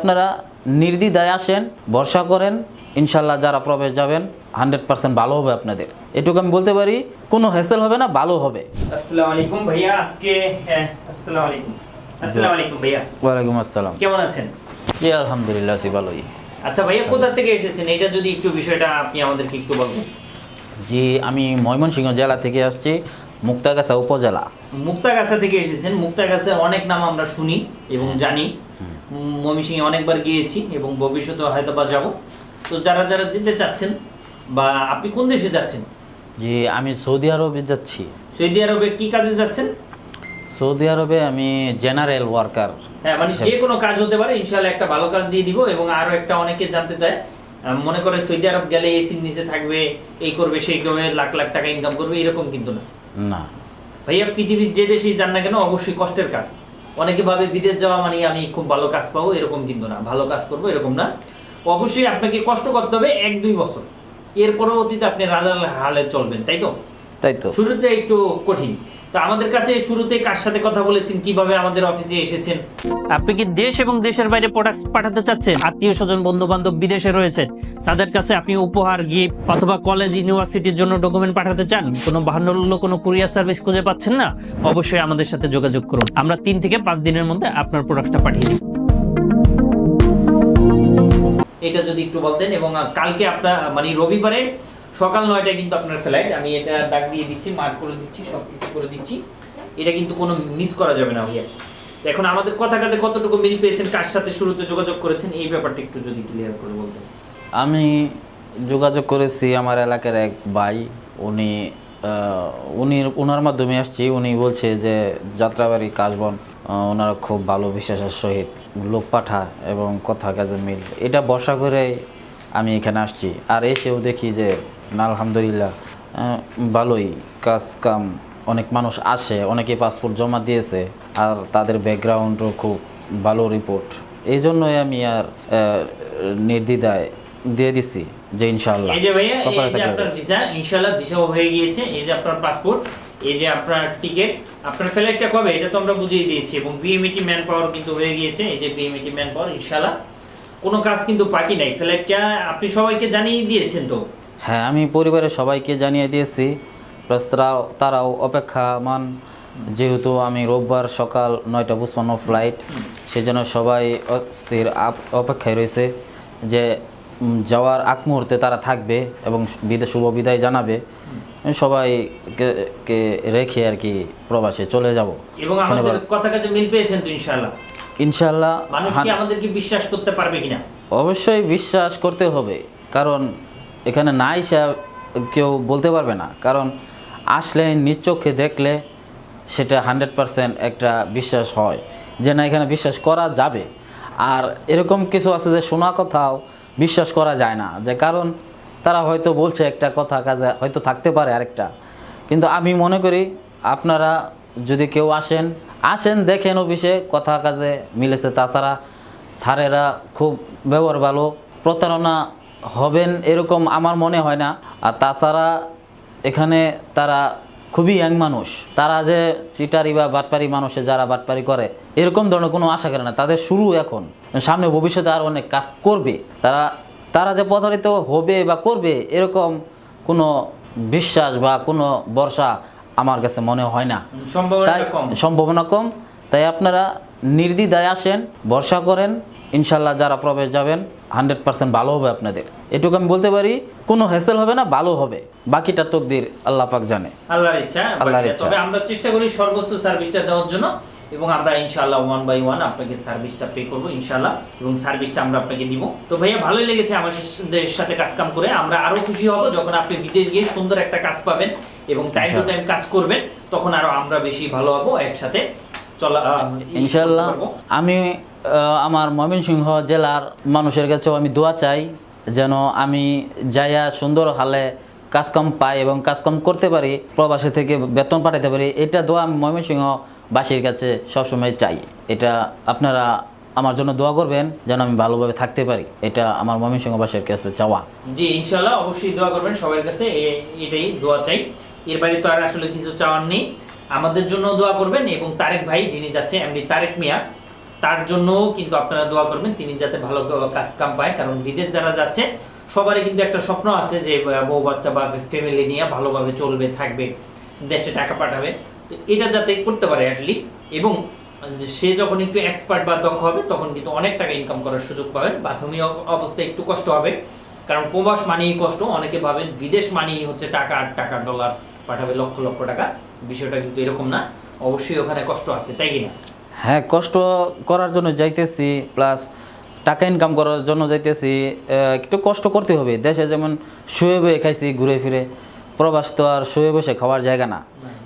আপনারা নির্দ্বিধায় আসেন ভরসা করেন ইনশাল্লাহ যারা প্রবেশ যাবেন হান্ড্রেড পার্সেন্ট ভালো হবে আপনাদের। এটুকু আমি বলতে পারি কোনো হ্যাসেল হবে না ভালো হবে। আসসালামু আলাইকুম ভাইয়া আজকে আসসালামু আলাইকুম আসসালামু আলাইকুম ভাইয়া। ওয়ালাইকুম আসসালাম। কেমন আছেন? জি আলহামদুলিল্লাহ আছি ভালোই। আচ্ছা ভাইয়া কোথা থেকে এসেছেন? এটা যদি একটু বিষয়টা আপনি আমাদেরকে একটু বলবেন। জি আমি ময়মনসিংহ জেলা থেকে আসছি মুক্তাগাছা উপজেলা। মুক্তাগাছা থেকে এসেছেন। মুক্তাগাছার অনেক নাম আমরা শুনি এবং জানি। ময়মনসিংহে অনেকবার গিয়েছি এবং ভবিষ্যতে হয়তো বা যাব। তো যারা যারা যেতে চাচ্ছেন বা আপনি কোন দেশে যাচ্ছেন? জি আমি সৌদি আরবে যাচ্ছি। সৌদি আরবে কি কাজে যাচ্ছেন? সৌদি আরবে আমি জেনারেল ওয়ার্কার। হ্যাঁ মানে যে কোনো কাজ হতে পারে ইনশাল্লাহ একটা ভালো কাজ দিয়ে দিব এবং আরও একটা অনেকে জানতে চায়। মনে করে সৌদি আরব গেলে এসির নিচে থাকবে এই করবে সেই করবে লাখ লাখ টাকা ইনকাম করবে এরকম কিন্তু না। না। ভাইয়া পৃথিবীর যে দেশেই যান না কেন অবশ্যই কষ্টের কাজ। অনেকে ভাবে বিদেশ যাওয়া মানে আমি খুব ভালো কাজ পাবো এরকম কিন্তু না। ভালো কাজ করব এরকম না। অবশ্যই আপনাকে কষ্ট করতে হবে এক দুই বছর। এর পরবর্তীতে আপনি রাজার হালে চলবেন তাই তো? তাই তো। শুরুতে একটু কঠিন। তো আমাদের কাছে শুরুতে কার সাথে কথা বলেছেন? কীভাবে আমাদের অফিসে এসেছেন? আপনি কি দেশ এবং দেশের বাইরে প্রোডাক্ট পাঠাতে চাচ্ছেন? আত্মীয় স্বজন বন্ধু বান্ধব বিদেশে রয়েছেন তাদের কাছে আপনি উপহার গিফট অথবা কলেজ ইউনিভার্সিটির জন্য ডকুমেন্ট পাঠাতে চান? কোনো বাহান্ন কোনো কুরিয়ার সার্ভিস খুঁজে পাচ্ছেন না? অবশ্যই আমাদের সাথে যোগাযোগ করুন। আমরা তিন থেকে পাঁচ দিনের মধ্যে আপনার প্রোডাক্টটা পাঠিয়ে দিই। এটা যদি একটু বলতেন এবং কালকে আপনার মানে রবিবারে সকাল নয়টায় কিন্তু আপনার ফ্লাইট আমি এটা দাগ দিয়ে দিচ্ছি মার্ক করে দিচ্ছি সব কিছু করে দিচ্ছি। এটা কিন্তু কোনো মিস করা যাবে না ভাইয়া। এখন আমাদের কথা কাজে কতটুকু মিল পেয়েছেন, কার সাথে শুরুতে যোগাযোগ করেছেন, এই ব্যাপারটা একটু যদি ক্লিয়ার করে বলতেন। আমি যোগাযোগ করেছি আমার এলাকার এক ভাই, উনি উনি ওনার মাধ্যমে আসছি। উনি বলছে যে, যাত্রাবাড়ি কাশবন ওনারা খুব ভালো বিশ্বাসের সহিত লোক পাঠা এবং কথা কাজে মিল। এটা বর্ষা করে আমি এখানে আসছি। আর এসেও দেখি যে না আলহামদুলিল্লাহ। ভালোই কাজ কাম অনেক মানুষ আসে অনেকে পাসপোর্ট জমা দিয়েছে আর তাদের ব্যাকগ্রাউন্ডও খুব ভালো রিপোর্ট এই জন্যই আমি আর নির্দ্বিধায় দিয়ে দিছি যে ইনশাআল্লাহ এই যে ভাইয়া এই যে আপনার ভিসা ইনশাআল্লাহ ভিসাও হয়ে গিয়েছে এই যে আপনার পাসপোর্ট এই যে আপনার টিকেট আপনার ফ্লাইটটা কবে? এটা তো আমরা বুঝিয়ে দিয়েছি এবং বিএমইটি ম্যান পাওয়ার কিন্তু হয়ে গিয়েছে এই যে বিএমইটি ম্যান পাওয়ার ইনশাআল্লাহ। কোনো কাজ কিন্তু বাকি নাই ফ্লাইটটা আপনি সবাইকে জানিয়ে দিয়েছেন তো। হ্যাঁ আমি পরিবারের সবাইকে জানিয়ে দিয়েছি প্লাস তারাও তারাও অপেক্ষামান। যেহেতু আমি রোববার সকাল নয়টা পুষ্পান্ন ফ্লাইট সেজন্য সবাই অস্থির অপেক্ষায় রয়েছে যে যাওয়ার আগ মুহূর্তে তারা থাকবে এবং শুভ বিদায় জানাবে। সবাইকে কে রেখে আর কি প্রবাসে চলে যাব। এবং আমাদের কথা কাজে মিল পেয়েছেন তো ইনশাআল্লাহ? ইনশাল্লাহ মানুষ কি আমাদেরকে বিশ্বাস করতে পারবে কিনা? অবশ্যই বিশ্বাস করতে হবে কারণ এখানে না এসে কেউ বলতে পারবে না। কারণ আসলে নিজ চোখে দেখলে সেটা হান্ড্রেড পারসেন্ট একটা বিশ্বাস হয় যে না, এখানে বিশ্বাস করা যাবে। আর এরকম কিছু আছে যে শোনা কথাও বিশ্বাস করা যায় না। যে কারণ তারা হয়তো বলছে একটা কথা, কাজে হয়তো থাকতে পারে আরেকটা। কিন্তু আমি মনে করি আপনারা যদি কেউ আসেন আসেন দেখেন অফিসে কথা কাজে মিলেছে। তাছাড়া স্যারেরা খুব ব্যবহার ভালো, প্রতারণা হবেন এরকম আমার মনে হয় না। আর তাছাড়া এখানে তারা খুবই ইয়াং মানুষ। তারা যে চিটারি বা বাটপারি মানুষে যারা বাটপারি করে এরকম ধরনের কোনো আশা করে না। তাদের শুরু এখন। সামনে ভবিষ্যতে আর অনেক কাজ করবে। তারা তারা যে প্রতারিত হবে বা করবে এরকম কোনো বিশ্বাস বা কোনো বর্ষা আমার কাছে মনে হয় না। সম্ভাবনা কম। সম্ভাবনা কম। তাই আপনারা নির্দ্বিধায় আসেন ভরসা করেন ইনশাল্লাহ যারা প্রবেশ যাবেন হান্ড্রেড পার্সেন্ট ভালো হবে আপনাদের। এটুকু আমি বলতে পারি কোনো হ্যাসেল হবে না ভালো হবে। বাকিটা তকদির আল্লাহ পাক জানে। আল্লাহর ইচ্ছা আল্লাহর ইচ্ছা। তবে আমরা চেষ্টা করি সর্বোচ্চ সার্ভিসটা দেওয়ার জন্য এবং আমরা ইনশাআল্লাহ ওয়ান বাই ওয়ান আপনাকে সার্ভিসটা পে করব ইনশাআল্লাহ এবং সার্ভিসটা আমরা আপনাকে দিব। তো ভাইয়া ভালোই লেগেছে আমাদের সাথে কাজ কাম করে। আমরা আরও খুশি হব যখন আপনি বিদেশ গিয়ে সুন্দর একটা কাজ পাবেন এবং টাইম টু টাইম কাজ করবেন তখন আরও আমরা বেশি ভালো হব একসাথে। ইনশাল্লাহ আমি আমার ময়মনসিংহ জেলার মানুষের কাছেও আমি দোয়া চাই যেন আমি যাইয়া সুন্দর হালে কাজকাম পাই এবং কাজকাম করতে পারি প্রবাসী থেকে বেতন পাঠাতে পারি এটা দোয়া আমি ময়মনসিংহ বাসীর কাছে সবসময় চাই। এটা আপনারা আমার জন্য দোয়া করবেন যেন আমি ভালোভাবে থাকতে পারি এটা আমার ময়মনসিংহবাসীর কাছে চাওয়া। জি ইনশাআল্লাহ অবশ্যই দোয়া করবেন সবার কাছে এটাই দোয়া চাই। এর বাইরে তো আর আসলে কিছু চাওয়ার নেই। আমাদের জন্য দোয়া করবেন এবং তারেক ভাই যিনি যাচ্ছে এমনি তারেক মিয়া, তার জন্যও কিন্তু আপনারা দোয়া করবেন, তিনি যাতে ভালো কাজ কাম পায়। কারণ বিদেশ যারা যাচ্ছে, সবারই কিন্তু একটা স্বপ্ন আছে যে বউ বাচ্চা বা ফ্যামিলি নিয়ে ভালোভাবে চলবে, থাকবে, দেশে টাকা পাঠাবে। তো এটা যাতে করতে পারে অ্যাটলিস্ট এবং সে যখন একটু এক্সপার্ট বা দক্ষ হবে, তখন কিন্তু অনেক টাকা ইনকাম করার সুযোগ পাবেন। প্রাথমিক অব- অবস্থায় একটু কষ্ট হবে। কারণ প্রবাস মানেই কষ্ট। অনেকে ভাবেন বিদেশ মানেই হচ্ছে টাকা আর টাকা ডলার পাঠাবে, লক্ষ লক্ষ টাকা। বিষয়টা কিন্তু এরকম না। অবশ্যই ওখানে কষ্ট আছে, তাই কিনা? হ্যাঁ কষ্ট করার জন্য যাইতেছি প্লাস টাকা ইনকাম করার জন্য যাইতেছি একটু কষ্ট করতে হবে। দেশে যেমন শুয়ে বয়ে খাইছি ঘুরে ফিরে, প্রবাস তো আর শুয়ে বসে খাওয়ার জায়গা না।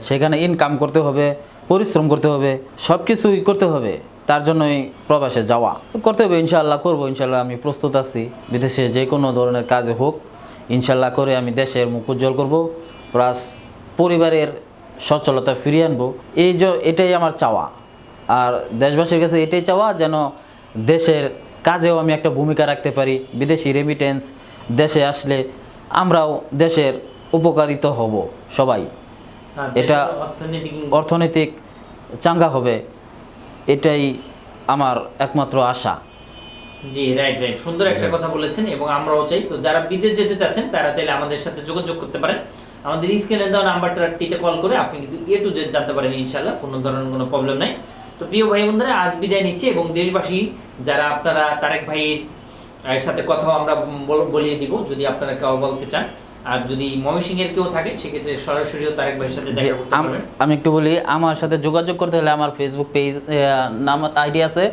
সেখানে ইনকাম করতে হবে, পরিশ্রম করতে হবে সব কিছুই করতে হবে। তার জন্যই প্রবাসে যাওয়া। করতে হবে ইনশাল্লাহ করব ইনশাল্লাহ আমি প্রস্তুত আছি। বিদেশে যে কোনো ধরনের কাজে হোক ইনশাল্লাহ করে আমি দেশের মুখ উজ্জ্বল করব। প্লাস পরিবারের সচ্ছলতা ফিরিয়ে আনব। এই যে এটাই আমার চাওয়া। আর দেশবাসীর কাছে এটাই চাওয়া যেন দেশের কাজেও আমি একটা ভূমিকা রাখতে পারি বিদেশি রেমিটেন্স দেশে আসলে আমরাও দেশের উপকারিত হব সবাই। এটা অর্থনৈতিক অর্থনৈতিক চাঙ্গা হবে এটাই আমার একমাত্র আশা। জি রাইট রাইট সুন্দর একটা কথা বলেছেন এবং আমরাও চাই। তো যারা বিদেশ যেতে চাচ্ছেন তারা চাইলে আমাদের সাথে যোগাযোগ করতে পারেন। আমাদের স্ক্রিনে দেওয়া নাম্বারটাতে কল করে আপনি কিন্তু এ টু জেড জানতে পারেন ইনশাল্লাহ কোনো ধরনের কোনো প্রবলেম নাই। তো প্রিয় ভাই বন্ধুরা আজ বিদায় নিচ্ছে এবং দেশবাসী যারা আপনারা তারেক ভাইয়ের এর সাথে কথা আমরা বলিয়ে দিব যদি আপনারা কেউ বলতে চান। আর যদি ময়মনসিংহ এর কেউ থাকে সেক্ষেত্রে সরাসরিও তারেক ভাইয়ের সাথে দেখা করতে পারবেন। আমি একটু বলি আমার সাথে যোগাযোগ করতে হলে আমার ফেসবুক পেজ নাম আইডি আছে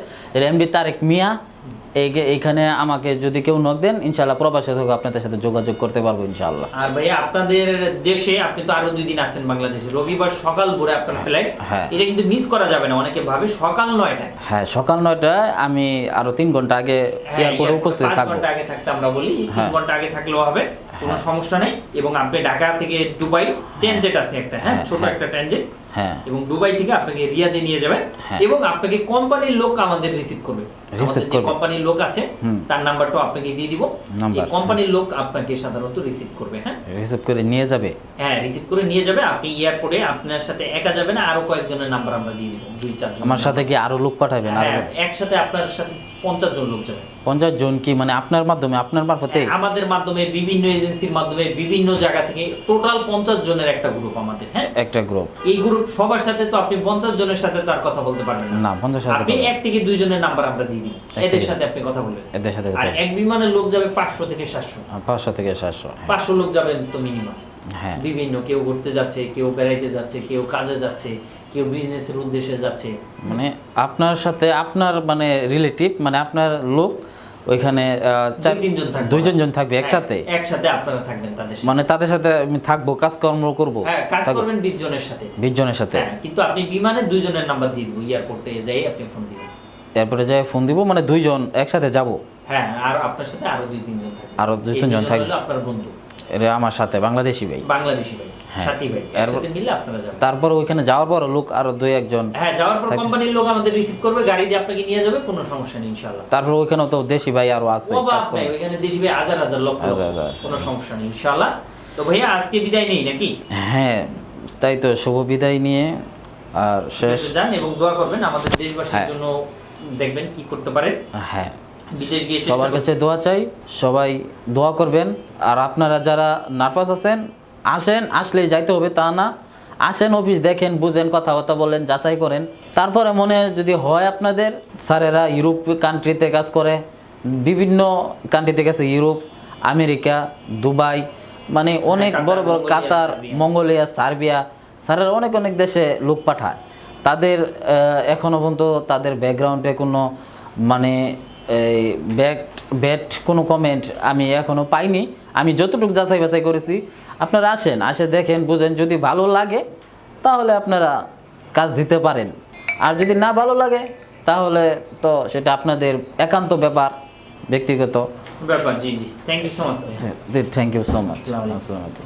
রেমডি তারেক মিয়া। এইখানে আমাকে যদি কেউ নক দেন ইনশাল্লাহ প্রবাসে থেকে আপনাদের সাথে যোগাযোগ করতে পারব ইনশাল্লাহ আর ভাইয়া আপনাদের দেশে আপনি তো আরও দুই দিন আছেন বাংলাদেশে। রবিবার সকাল ভোরে আপনার ফ্লাইট হ্যাঁ। এটা কিন্তু মিস করা যাবে না। অনেকে ভাবে সকাল নয়টায়। হ্যাঁ সকাল নয়টায় আমি আরও তিন ঘণ্টা আগে হ্যাঁ, এয়ারপোর্টে উপস্থিত থাকব। ঘণ্টা আগে থাকতে আমরা বলি তিন হ্যাঁ। ঘণ্টা আগে থাকলেও হবে। কোনো সমস্যা নেই এবং আপনি ঢাকা থেকে দুবাই ট্রানজেট আছে একটা হ্যাঁ হ্যাঁ, ছোট হ্যাঁ। একটা ট্রানজেট হ্যাঁ। এবং দুবাই থেকে আপনাকে রিয়াদে নিয়ে যাবেন হ্যাঁ। এবং আপনাকে কোম্পানির লোক আমাদের রিসিভ করবে। আমাদের যে কোম্পানির লোক আছে তার নাম্বারটাও আপনাকে দিয়ে দিব। এই কোম্পানির লোক আপনাকে সাধারণত রিসিভ করবে হ্যাঁ। রিসিভ করে নিয়ে যাবে? হ্যাঁ রিসিভ করে নিয়ে যাবে। আপনি এয়ারপোর্টে আপনার সাথে একা যাবেন না আরও কয়েকজনের নাম্বার আমরা দিয়ে দিব দুই চারজন আমার সাথে কি আরও লোক পাঠাবেন? আরও হ্যাঁ একসাথে আপনার সাথে পঞ্চাশ জন লোক যাবে। পঞ্চাশ জন কি মানে আপনার মাধ্যমে আপনার মারফতে? আমাদের মাধ্যমে বিভিন্ন এজেন্সির মাধ্যমে বিভিন্ন জায়গা থেকে টোটাল পঞ্চাশ জনের একটা গ্রুপ আমাদের হ্যাঁ? একটা গ্রুপ এই গ্রুপ সবার সাথে তো আপনি পঞ্চাশ জনের সাথে তো আর কথা বলতে পারবেন না। পঞ্চাশ আপনি এক থেকে দুইজনের নাম্বার আমরা দিয়ে দিই। এদের সাথে আপনি কথা বলবেন। এদের সাথে আর এক বিমানের লোক যাবে পাঁচশো থেকে সাতশো। পাঁচশো থেকে সাতশো হ্যাঁ। পাঁচশো লোক যাবেন তো মিনিমাম হ্যাঁ। বিভিন্ন কেউ ঘুরতে যাচ্ছে কেউ বেড়াইতে যাচ্ছে কেউ কাজে যাচ্ছে কেউ বিজনেসের উদ্দেশ্যে যাচ্ছে। মানে আপনার সাথে আপনার মানে রিলেটিভ মানে আপনার লোক ওইখানে দুই দুইজন জন থাকবে একসাথে হ্যাঁ, একসাথে? আপনারা থাকবেন তাদের সাথে। মানে তাদের সাথে আমি থাকব কাজকর্ম করব? হ্যাঁ কাজ করবেন বিশ জনের সাথে। বিশ জনের সাথে? হ্যাঁ কিন্তু আপনি বিমানে দুইজনের নাম্বার দিয়ে দিব এয়ারপোর্টে যাই আপনি ফোন দিবেন। এরপরে যাই ফোন দিব মানে দুইজন একসাথে যাব? হ্যাঁ আর আপনার সাথে আরও দুই তিনজন থাকবে। আরও দুই তিনজন থাকবে। আপনার বন্ধু। এটা আমার সাথে বাংলাদেশি ভাই। বাংলাদেশি ভাই। সাথী ভাই একসাথে মিলে আপনারা যাবেন। তারপর ওইখানে যাওয়ার পর লোক আরও দুই একজন হ্যাঁ যাওয়ার পর কোম্পানির লোক আমাদের রিসিভ করবে গাড়ি দিয়ে আপনাকে নিয়ে যাবে কোনো সমস্যা নেই ইনশাআল্লাহ। তারপর ওইখানে তো দেশি ভাই আরও আছে কাজ করে। ওইখানে দেশি ভাই হাজার হাজার আছে। কোনো সমস্যা নেই ইনশাআল্লাহ। তো ভাইয়া আজকে বিদায় নেই নাকি? হ্যাঁ তাই তো শুভ বিদায় নিয়ে আর শেষ। যান এবং দোয়া করবেন আমাদের দেশবাসীর হ্যাঁ। জন্য দেখবেন কি করতে পারেন। হ্যাঁ। সবার কাছে দোয়া চাই সবাই দোয়া করবেন। আর আপনারা যারা নার্ভাস আছেন আসেন আসলেই যাইতে হবে তা না। আসেন অফিস দেখেন বুঝেন কথাবার্তা বলেন যাচাই করেন। তারপরে মনে যদি হয় আপনাদের স্যারেরা ইউরোপ কান্ট্রিতে কাজ করে বিভিন্ন কান্ট্রিতে গেছে ইউরোপ আমেরিকা দুবাই মানে অনেক কাতার, বড় বড় কাতার মঙ্গোলিয়া সার্বিয়া স্যারেরা অনেক অনেক দেশে লোক পাঠায়। তাদের এখনও পর্যন্ত তাদের ব্যাকগ্রাউন্ডে কোনো মানে এই ব্যাট ব্যাট কোনো কমেন্ট আমি এখনও পাইনি। আমি যতটুকু যাচাই বাছাই করেছি আপনারা আসেন আসে দেখেন বুঝেন যদি ভালো লাগে তাহলে আপনারা কাজ দিতে পারেন। আর যদি না ভালো লাগে তাহলে তো সেটা আপনাদের একান্ত ব্যাপার ব্যক্তিগত। ব্যাপার জি জি। Thank you so much thank you so much আসসালামু আলাইকুম।